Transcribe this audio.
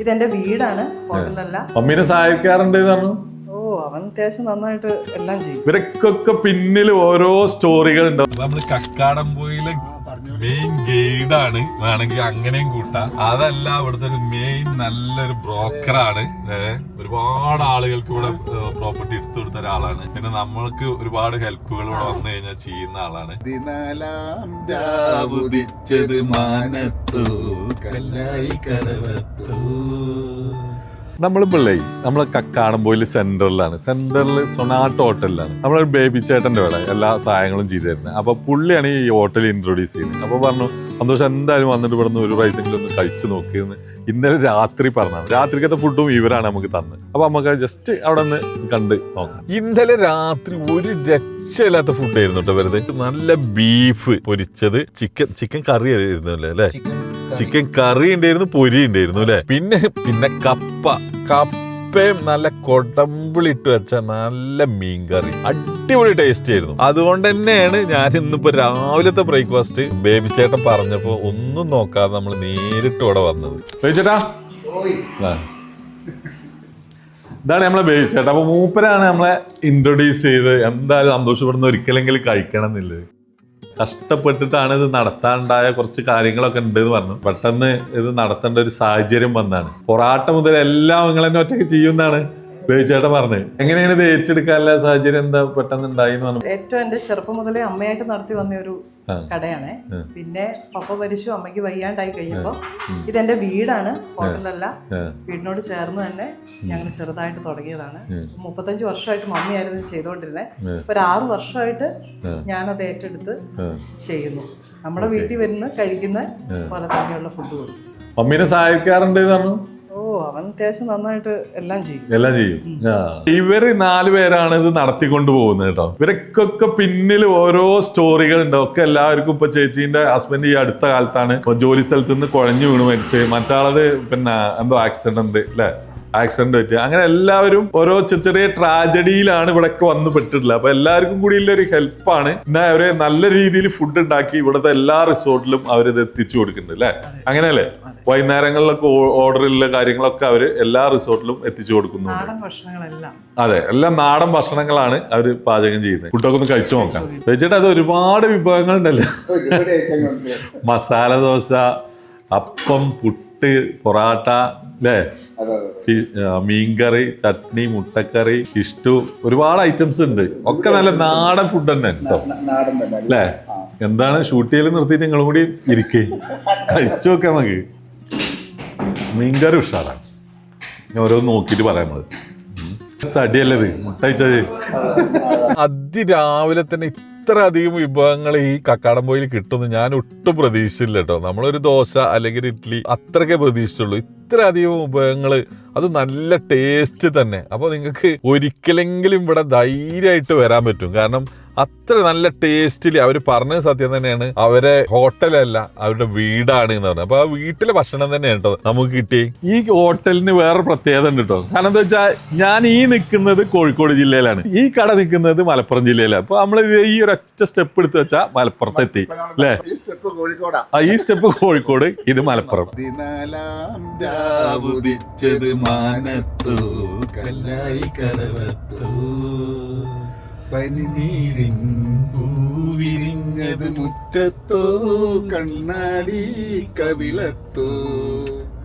ഇതെന്റെ വീടാണ്. ഹോട്ടലല്ല മമ്മീനെ സഹായിക്കാറുണ്ട് ഓ അവൻ അത്യാവശ്യം നന്നായിട്ട് എല്ലാം ചെയ്യും. ഇവരൊക്കെ പിന്നിൽ ഓരോ സ്റ്റോറികൾ ഉണ്ടാവും. നമ്മൾ കക്കാടംപോയിലെ മെയിൻ ഗൈഡാണ് വേണമെങ്കിൽ അങ്ങനെയും കൂട്ടാം. അതല്ല ഇവിടുത്തെ ഒരു മെയിൻ നല്ലൊരു ബ്രോക്കറാണ് ഒരുപാട് ആളുകൾക്ക് ഇവിടെ പ്രോപ്പർട്ടി എടുത്തു കൊടുത്ത ഒരാളാണ്. പിന്നെ നമ്മൾക്ക് ഒരുപാട് ഹെൽപ്പുകൾ ഇവിടെ വന്നു കഴിഞ്ഞാൽ ചെയ്യുന്ന ആളാണ്. മാനത്തു കല്ലായി കടവത്തു. നമ്മളിപ്പോഴേ നമ്മളെ കക്കാടംപോയിൽ സെന്ററിലാണ്. സെന്ററിൽ സൊനാട്ട് ഹോട്ടലിലാണ്. നമ്മളൊരു ബേബി ചേട്ടന്റെ ഇവിടെ എല്ലാ സഹായങ്ങളും ചെയ്തു തരുന്നത് അപ്പൊ പുള്ളിയാണ് ഈ ഹോട്ടൽ ഇൻട്രൊഡ്യൂസ് ചെയ്യുന്നത് അപ്പോൾ പറഞ്ഞു സന്തോഷം എന്തായാലും വന്നിട്ട് ഇവിടുന്ന് ഒരു റൈസെങ്കിലും ഒന്ന് കഴിച്ചു നോക്കിയെന്ന് ഇന്നലെ രാത്രി പറഞ്ഞാണ് രാത്രിക്കത്തെ ഫുഡും ഇവരാണ് നമുക്ക് തന്നത് അപ്പോൾ നമുക്ക് ജസ്റ്റ് അവിടെ നിന്ന് കണ്ട് നോക്കാം. ഇന്നലെ രാത്രി ഒരു രക്ഷയില്ലാത്ത ഫുഡ് ആയിരുന്നു കേട്ടോ വെറുതെ. നല്ല ബീഫ് പൊരിച്ചത് ചിക്കൻ ചിക്കൻ കറി ആയിരുന്നു അല്ലേ അല്ലേ? ചിക്കൻ കറി ഉണ്ടായിരുന്നു പൊരി ഉണ്ടായിരുന്നു അല്ലെ? പിന്നെ പിന്നെ കപ്പ. കപ്പയും നല്ല കൊടമ്പിളിട്ട് വെച്ച നല്ല മീൻ കറി. അടിപൊളി ടേസ്റ്റ് ആയിരുന്നു. അതുകൊണ്ട് തന്നെയാണ് ഞാൻ ഇന്നിപ്പോ രാവിലത്തെ ബ്രേക്ക്ഫാസ്റ്റ് ബേബി ചേട്ടൻ പറഞ്ഞപ്പോ ഒന്നും നോക്കാതെ നമ്മൾ നേരിട്ട് ഇവിടെ വന്നത്. ബേബി ചേട്ടാ ആ. ഇതാണ് നമ്മളെ ബേബി ചേട്ടാ. അപ്പൊ മൂപ്പരാണ് നമ്മളെ ഇൻട്രൊഡ്യൂസ് ചെയ്ത് എന്തായാലും സന്തോഷപ്പെടുന്ന ഒരിക്കലെങ്കിലും കഴിക്കണം എന്നുള്ളത്. കഷ്ടപ്പെട്ടിട്ടാണ് ഇത് നടത്താനുണ്ടായ കുറച്ച് കാര്യങ്ങളൊക്കെ ഉണ്ട് എന്ന് പറഞ്ഞു. പെട്ടെന്ന് ഇത് നടത്തേണ്ട ഒരു സാഹചര്യം വന്നാണ്. പൊറാട്ട മുതൽ എല്ലാം നിങ്ങൾ തന്നെ ഒറ്റയ്ക്ക് ചെയ്യുന്നതാണ്. ബേബിച്ചേട്ടൻ പറഞ്ഞേ. എങ്ങനെയാണ് ഇത് ഏറ്റെടുക്കാനുള്ള സാഹചര്യം എന്താ? പെട്ടെന്ന് ഉണ്ടായി ഏറ്റവും എന്റെ ചെറുപ്പം മുതലേ അമ്മയായിട്ട് നടത്തി വന്ന ഒരു കടയാണ്. പിന്നെ പപ്പ വരിച്ചു അമ്മയ്ക്ക് വയ്യാണ്ടായി കഴിഞ്ഞപ്പോ ഇതെന്റെ വീടാണ് ഹോട്ടലല്ല. വീടിനോട് ചേർന്ന് തന്നെ ഞങ്ങൾ ചെറുതായിട്ട് തുടങ്ങിയതാണ്. മുപ്പത്തഞ്ച് വർഷമായിട്ട് മമ്മിയായിരുന്നു ചെയ്തോണ്ടിരുന്നത് ചെയ്തുകൊണ്ടിരുന്നത് ഒരു ആറ് വർഷമായിട്ട് ഞാനത് ഏറ്റെടുത്ത് ചെയ്യുന്നു. നമ്മുടെ വീട്ടിൽ വരുന്ന കഴിക്കുന്ന പോലെ തന്നെയുള്ള ഫുഡ് കൊടുക്കും മമ്മീനെ സഹായിക്കാറുണ്ട് പറഞ്ഞു. അവൻ അത്യാവശ്യം നന്നായിട്ട് എല്ലാം ചെയ്യും. എല്ലാം ചെയ്യും. ഇവർ നാല് പേരാണ് ഇത് നടത്തിക്കൊണ്ട് പോകുന്നത് കേട്ടോ. ഇവരൊക്കെ പിന്നിൽ ഓരോ സ്റ്റോറികൾ ഉണ്ട് ഒക്കെ എല്ലാവർക്കും ഇപ്പൊ ചേച്ചീന്റെ ഹസ്ബൻഡ് ഈ അടുത്ത കാലത്താണ്. ജോലി സ്ഥലത്ത് നിന്ന് കുഴഞ്ഞു വീണ് മരിച്ച്. മറ്റാളത് പിന്നെ എന്തോ ആക്സിഡന്റ് അല്ലെ ആക്സിഡന്റ് പറ്റുക അങ്ങനെ എല്ലാവരും ഓരോ ചെറിയ ചെറിയ ട്രാജഡിയിലാണ് ഇവിടൊക്കെ വന്ന് പെട്ടിട്ടുള്ളത്. അപ്പൊ എല്ലാവർക്കും കൂടി ഉള്ള ഒരു ഹെൽപ്പാണ് എന്നാ അവരെ നല്ല രീതിയിൽ ഫുഡ് ഉണ്ടാക്കി ഇവിടുത്തെ എല്ലാ റിസോർട്ടിലും അവരിത് എത്തിച്ചു കൊടുക്കുന്നുണ്ട് അല്ലെ? അങ്ങനെയല്ലേ? വൈകുന്നേരങ്ങളിലൊക്കെ ഓർഡറിലുള്ള കാര്യങ്ങളൊക്കെ അവർ എല്ലാ റിസോർട്ടിലും എത്തിച്ചു കൊടുക്കുന്നുണ്ട്. അതെ എല്ലാം നാടൻ ഭക്ഷണങ്ങളാണ് അവർ പാചകം ചെയ്യുന്നത്. ഫുഡൊക്കെ ഒന്ന് കഴിച്ചു നോക്കാം. വെച്ചിട്ട് അത് ഒരുപാട് വിഭവങ്ങൾ ഉണ്ടല്ലോ മസാല ദോശ അപ്പം പുട്ട് പൊറാട്ട അല്ലേ മീൻകറി ചട്നി മുട്ടക്കറി ഇഷ്ടു ഒരുപാട് ഐറ്റംസ് ഉണ്ട്. ഒക്കെ നല്ല നാടൻ ഫുഡ് തന്നെ കേട്ടോ അല്ലേ എന്താണ്? ഷൂട്ട് ചെയ്യൽ നിർത്തിയിട്ട് നിങ്ങളും കൂടി ഇരിക്കേ. കഴിച്ചു നോക്കാം നമുക്ക്. മീൻകറി ഉഷാറാണ്. ഞാൻ ഓരോന്ന് നോക്കിയിട്ട് പറയാം നമ്മൾ. തടിയല്ലത് മുട്ട അതിരാവിലെ തന്നെ ഇത്ര അധികം വിഭവങ്ങൾ ഈ കക്കാടംപോയിൽ കിട്ടുമെന്ന് ഞാൻ ഒട്ടും പ്രതീക്ഷിച്ചില്ല കേട്ടോ. നമ്മളൊരു ദോശ അല്ലെങ്കിൽ ഇഡ്ഡലി അത്രക്കേ പ്രതീക്ഷിച്ചുള്ളൂ. ഇത്ര അധികം വിഭവങ്ങൾ അത് നല്ല ടേസ്റ്റ് തന്നെ. അപ്പോൾ നിങ്ങൾക്ക് ഒരിക്കലെങ്കിലും ഇവിടെ ധൈര്യമായിട്ട് വരാൻ പറ്റും. കാരണം അത്ര നല്ല ടേസ്റ്റിൽ അവർ പറഞ്ഞത് സത്യം തന്നെയാണ്. അവരെ ഹോട്ടലല്ല അവരുടെ വീടാണ് എന്ന് പറഞ്ഞത്. അപ്പൊ ആ വീട്ടിലെ ഭക്ഷണം തന്നെയാണ് കേട്ടോ നമുക്ക് കിട്ടി ഈ ഹോട്ടലിന് വേറെ പ്രത്യേകത ഉണ്ട് കേട്ടോ. കാരണം എന്താ വെച്ചാൽ ഞാൻ ഈ നിൽക്കുന്നത് കോഴിക്കോട് ജില്ലയിലാണ്. ഈ കട നിൽക്കുന്നത് മലപ്പുറം ജില്ലയിലാണ്. അപ്പൊ നമ്മൾ ഈ ഒരു ഒരൊറ്റ സ്റ്റെപ്പ് എടുത്ത് വെച്ചാൽ മലപ്പുറത്തെത്തി. അല്ലേ? ഈ സ്റ്റെപ്പ് കോഴിക്കോടാ. ആ ഈ സ്റ്റെപ്പ് കോഴിക്കോട് ഇത് മലപ്പുറം. മാനത്തു കല്ലായി കടവത്തു. പനിനീരിൻ പൂവിരിഞ്ഞത് മുറ്റത്തോ കണ്ണാടി കവിളത്തോ.